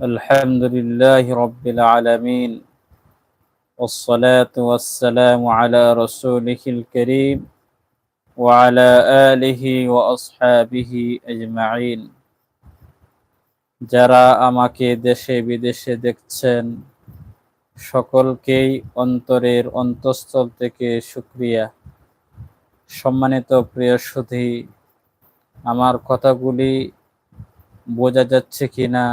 الحمد لله رب العالمين والصلاة والسلام على رسوله الكريم وعلى آله وأصحابه أجمعين যারা আমাকে দেশে বিদেশে দেখছেন সকলকেই অন্তরের অন্তঃস্থল থেকে শুক্রিয়া সম্মানিত প্রিয় সুধী আমার কথাগুলি বোঝা যাচ্ছে কিনা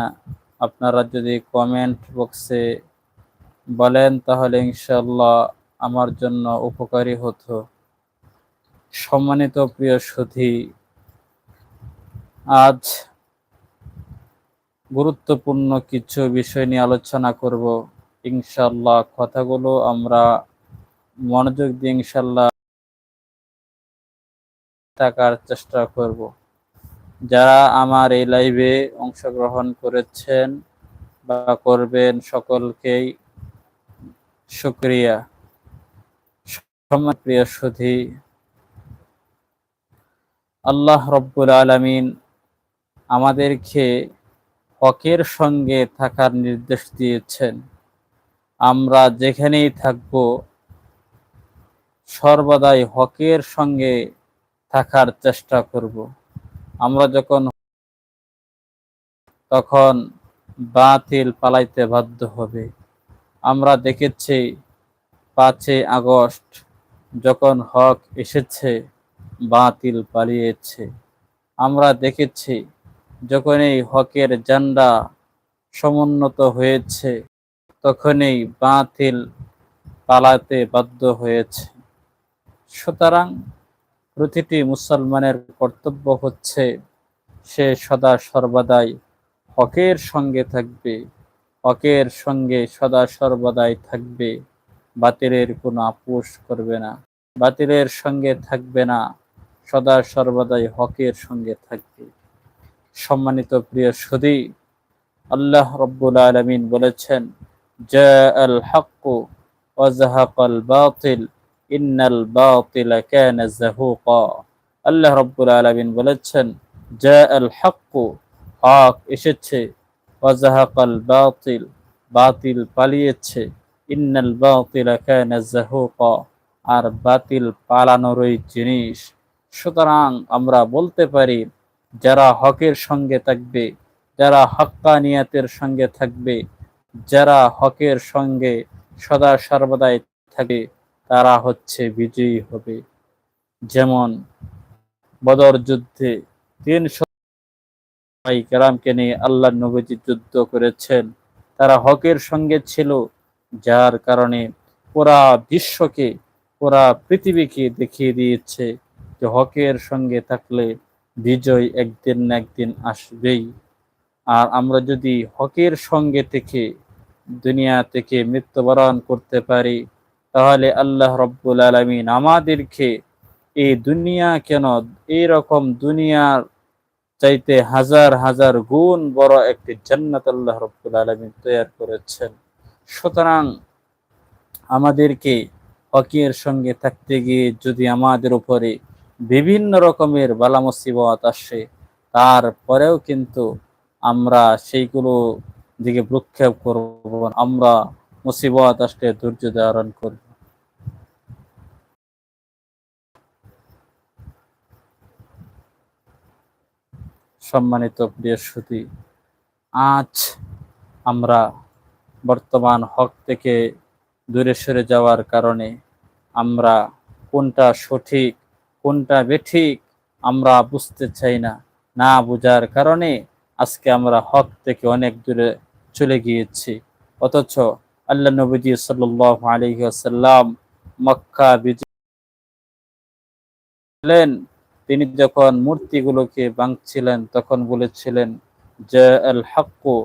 আপনারা যদি কমেন্ট বক্সে বলেন তাহলে ইনশাল্লাহ আমার জন্য উপকারী হতো। সম্মানিত প্রিয় সুধী আজ গুরুত্বপূর্ণ কিছু বিষয় নিয়ে আলোচনা করব। ইনশাল্লাহ কথাগুলো আমরা মনোযোগ দিয়ে ইনশাল্লাহ থাকার চেষ্টা করব। যারা আমার এই লাইভে অংশগ্রহণ করেছেন বা করবেন সকলকেই শুক্রিয়া। সম্মান প্রিয় সুধী, আল্লাহ রব্বুল আলমিন আমাদেরকে হকের সঙ্গে থাকার নির্দেশ দিয়েছেন। আমরা যেখানেই থাকব, সর্বদাই হকের সঙ্গে থাকার চেষ্টা করব। আমরা যখন তখন বাতিল পালাইতে বাধ্য হবে। আমরা দেখেছি পাঁচই আগস্ট যখন হক এসেছে, বাতিল পালিয়েছে। আমরা দেখেছি যখন এই হকের জান্ডা সমুন্নত হয়েছে, তখনই বাতিল পালাতে বাধ্য হয়েছে। সুতরাং প্রতিটি মুসলমানের কর্তব্য হচ্ছে সে সদা সর্বদাই হকের সঙ্গে থাকবে, হকের সঙ্গে সদা সর্বদাই থাকবে, বাতিলের কোনো আপোষ করবে না, বাতিলের সঙ্গে থাকবে না, সদা সর্বদাই হকের সঙ্গে থাকবে। সম্মানিত প্রিয় সদী আল্লাহ রব্বুল আলমিন বলেছেন জা আল হক ওয়াজাহাক বাতিল। ইন্নাল বাতিলা কানা জাহুকা আল্লাহ রাব্বুল আলামিন বলেছেন জা আল হাক্কু হক এসেছে। ওয়াজাহাকাল বাতিল বাতিল পালিয়েছে। ইন্নাল বাতিলা কানা জাহুকা আর বাতিল পালানোরই জিনিস। সুতরাং আমরা বলতে পারি, যারা হকের সঙ্গে থাকবে, যারা হক্কানিয়াতের সঙ্গে থাকবে, যারা হকের সঙ্গে সদা সর্বদাই থাকে তারা হচ্ছে বিজয়ী হবে। যেমন বদর যুদ্ধে তিন কেরামকে নিয়ে আল্লাহ নবীজি যুদ্ধ করেছেন। তারা হকের সঙ্গে ছিল, যার কারণে পুরা বিশ্বকে, পুরা পৃথিবীকে দেখিয়ে দিয়েছে যে হকের সঙ্গে থাকলে বিজয় একদিন না একদিন আসবেই। আর আমরা যদি হকের সঙ্গে থেকে দুনিয়া থেকে মৃত্যুবরণ করতে পারি তাহলে আল্লাহ রব্বুল আলমিন আমাদেরকে এই দুনিয়া কেন, এইরকম দুনিয়ার চাইতে হাজার হাজার গুণ বড় একটি জান্নাত আল্লাহ রব্বুল আলমিন তৈরি করেছেন। সুতরাং আমাদেরকে হকের সঙ্গে থাকতে গিয়ে যদি আমাদের উপরে বিভিন্ন রকমের বালা মুসিবত আসে, তারপরেও কিন্তু আমরা সেইগুলো দিকে প্রক্ষেপ করব আমরা মুসিবত আসলে ধৈর্য ধারণ করব। সম্মানিত প্রিয় সুতি আজ আমরা বর্তমান হক থেকে দূরে সরে যাওয়ার কারণে আমরা কোনটা সঠিক, কোনটা বেঠিক আমরা বুঝতে চাই না। না বোঝার কারণে আজকে আমরা হক থেকে অনেক দূরে চলে গিয়েছি। অথচ আল্লাহ নবীজি সাল্লাহ আলহি আসাল্লাম মক্কা বিজয় তিনি যখন মূর্তিগুলোকে ভাঙছিলেন, তখন বলেছিলেন যে আল হাক্কু,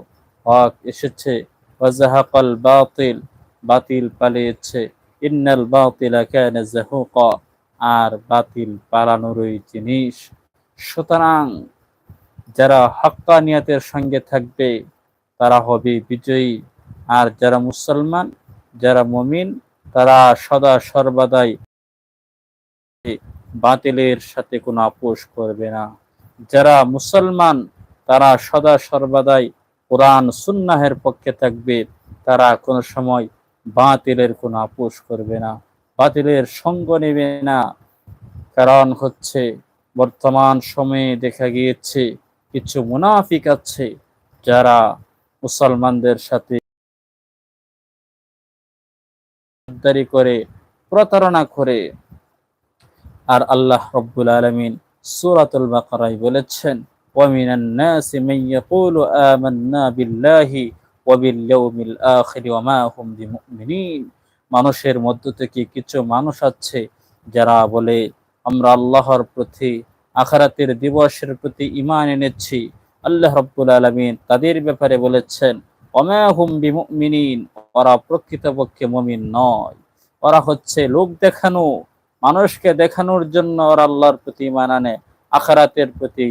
হক এসেছে। ওয়াজাহাকাল বাতিল বাতিল পালিয়েছে। ইন্নাল বাতিলা কানা জাহুকা আর বাতিল পালানোরই জিনিস। সুতরাং যারা হক্কানিয়াতের সঙ্গে থাকবে, তারা হবে বিজয়ী। আর যারা মুসলমান, যারা মমিন, তারা সদা সর্বদাই বাতিলের সাথে কোনো আপোষ করবে না। যারা মুসলমান, তারা সদা সর্বদাই কোরআন, সুন্নাহের পক্ষে থাকবে, তারা কোনো সময় বাতিলের কোনো আপোষ করবে না। বাতিলের সঙ্গ নেবে না। কারণ হচ্ছে, বর্তমান সময়ে দেখা গিয়েছে, কিছু মুনাফিক আছে যারা মুসলমানদের সাথে গাদ্দারি করে প্রতারণা করে আর আল্লাহ রব্বুল আলমিন সুরাতুল বাকারায় বলেছেন ومن الناس من يقول آمنا بالله وباليوم الآخر وما هم بمؤمنين মানুষের মধ্য থেকে কিছু মানুষ আছে যারা বলে আমরা আল্লাহর প্রতি আখারাতের দিবসের প্রতি ইমান এনেছি আল্লাহ রব্বুল আলমিন তাদের ব্যাপারে বলেছেন অমাহুম বিমুমিনিন ওরা প্রকৃতপক্ষে মমিন নয়। ওরা হচ্ছে লোক দেখানো, মানুষকে দেখানোর জন্য ওরা আল্লাহর প্রতি ইমান আনে, আখারাতের প্রতি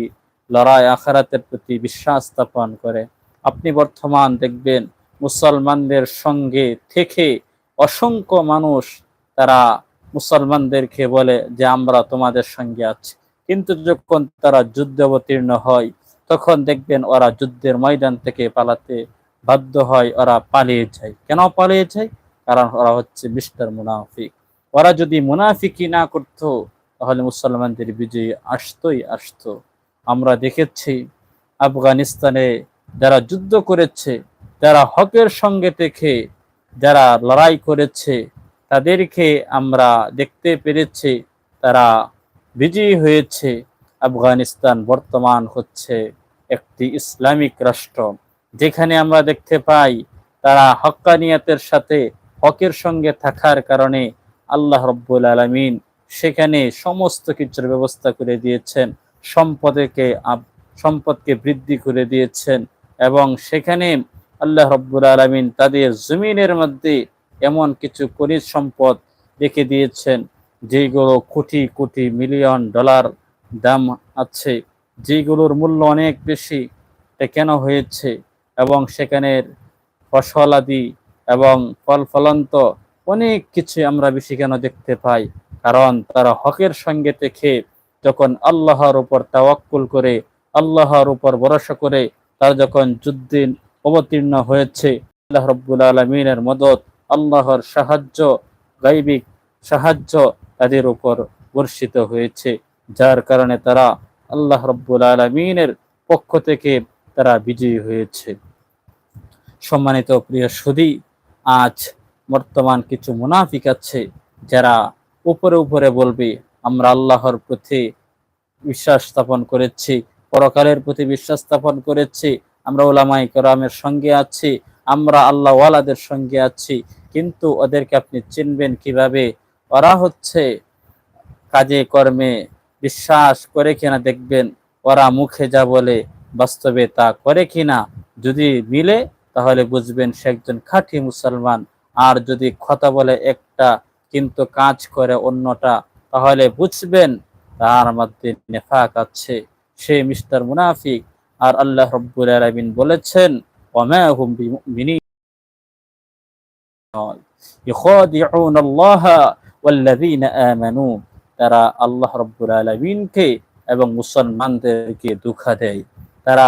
লড়াই, আখারাতের প্রতি বিশ্বাস স্থাপন করে। আপনি বর্তমান দেখবেন মুসলমানদের সঙ্গে থেকে অসংখ্য মানুষ তারা মুসলমানদেরকে বলে যে, আমরা তোমাদের সঙ্গে আছি। কিন্তু যখন তারা যুদ্ধে অবতীর্ণ হয়, তখন দেখবেন ওরা যুদ্ধের ময়দান থেকে পালাতে বাধ্য হয় ওরা পালিয়ে যায়। কেন পালিয়ে যায়? কারণ ওরা হচ্ছে মিস্টার মুনাফিক। ওরা যদি মুনাফিকি না করত, তাহলে মুসলমানদের বিজয়ী আসতোই আসতো। আমরা দেখেছি আফগানিস্তানে যারা যুদ্ধ করেছে, যারা হকের সঙ্গে থেকে যারা লড়াই করেছে, তাদেরকে আমরা দেখতে পেরেছি তারা বিজয়ী হয়েছে। আফগানিস্তান বর্তমান হচ্ছে একটি ইসলামিক রাষ্ট্র। যেখানে আমরা দেখতে পাই তারা হক্কানিয়াতের সাথে হকের সঙ্গে থাকার কারণে আল্লাহ রব্বুল আলমিন সেখানে সমস্ত কিছুর ব্যবস্থা করে দিয়েছেন, সম্পদকে সম্পদকে বৃদ্ধি করে দিয়েছেন এবং সেখানে আল্লাহ রব্বুল আলমিন তাদের জমিনের মধ্যে এমন কিছু খনিজ সম্পদ রেখে দিয়েছেন, যেগুলো কোটি কোটি মিলিয়ন ডলার দাম আছে, যেগুলোর মূল্য অনেক বেশি। এটা কেন হয়েছে? এবং সেখানের ফসলাদি এবং ফল ফলন্ত অনেক কিছু আমরা বেশি কেন দেখতে পাই। কারণ তারা হকের সঙ্গে দেখে যখন আল্লাহর উপর তাওয়াক্কুল করে, আল্লাহর উপর ভরসা করে, তারা যখন যুদ্ধে অবতীর্ণ হয়েছে, আল্লাহ রব্বুল আলমিনের মদত, আল্লাহর সাহায্য, গাইবিক সাহায্য তাদের উপর বর্ষিত হয়েছে। যার কারণে তারা আল্লাহ রব্বুল আলমিনের পক্ষ থেকে তারা বিজয়ী হয়েছে। সম্মানিত প্রিয় সুদী আজ বর্তমান কিছু মুনাফিক আছে যারা উপরে উপরে বলবে, আমরা আল্লাহর প্রতি বিশ্বাস স্থাপন করেছি, পরকালের প্রতি বিশ্বাস স্থাপন করেছি, আমরা ওলামাই করামের সঙ্গে আছি, আমরা আল্লাহ ওয়ালাদের সঙ্গে আছি। কিন্তু ওদেরকে আপনি চিনবেন কীভাবে? ওরা হচ্ছে কাজে কর্মে বিশ্বাস করে কিনা দেখবেন, ওরা মুখে যা বলে বাস্তবে তা করে কিনা যদি মিলে, তাহলে বুঝবেন সে একজন খাঁটি মুসলমান। আর যদি কথা বলে একটা কিন্তু কাজ করে অন্যটা, তাহলে বুঝবেন তার মধ্যে নেফাক আছে। সে মিস্টার মুনাফিক। আর আল্লাহ রব্বুল আলামিন বলেছেন তারা আল্লাহ রব্বুল আলামিনকে এবং মুসলমানদেরকে দুঃখা দেয়। তারা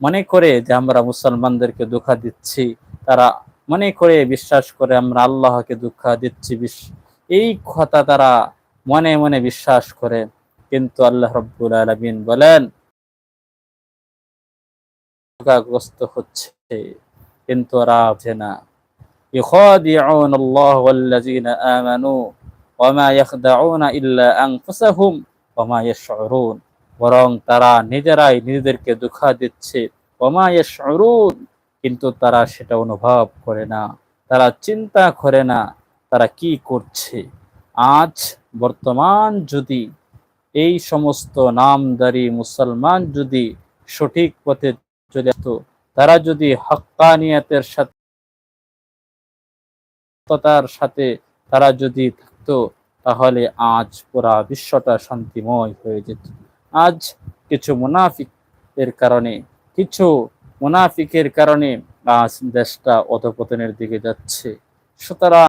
মনে করে যে আমরা মুসলমানদেরকে ধোঁকা দিচ্ছি তারা মনে করে বিশ্বাস করে আমরা আল্লাহকে ধোঁকা দিচ্ছি এই কথা তারা মনে মনে বিশ্বাস করে কিন্তু আল্লাহ রব্বুল আলমিন বলেন গ্রস্ত হচ্ছে কিন্তু ওরা বোঝে না يخادعون الله والذين آمنوا وما يخدعون إلا أنفسهم وما يشعرون বরং তারা নিজেরাই নিজেদেরকে দুঃখা দিচ্ছে। কিন্তু তারা সেটা অনুভব করে না। তারা চিন্তা করে না তারা কি করছে। আজ বর্তমান যদি এই সমস্ত নামদারি মুসলমান যদি সঠিক পথে চলে আসতো, তারা যদি হক্কানিয়াতের সাথে সাথে তারা যদি থাকতো, তাহলে আজ পুরা বিশ্বটা শান্তিময় হয়ে যেত। আজ কিছু মুনাফিক এর কারণে কিছু মুনাফিকের কারণে আজ দেশটা অধপতনের দিকে যাচ্ছে। সুতরাং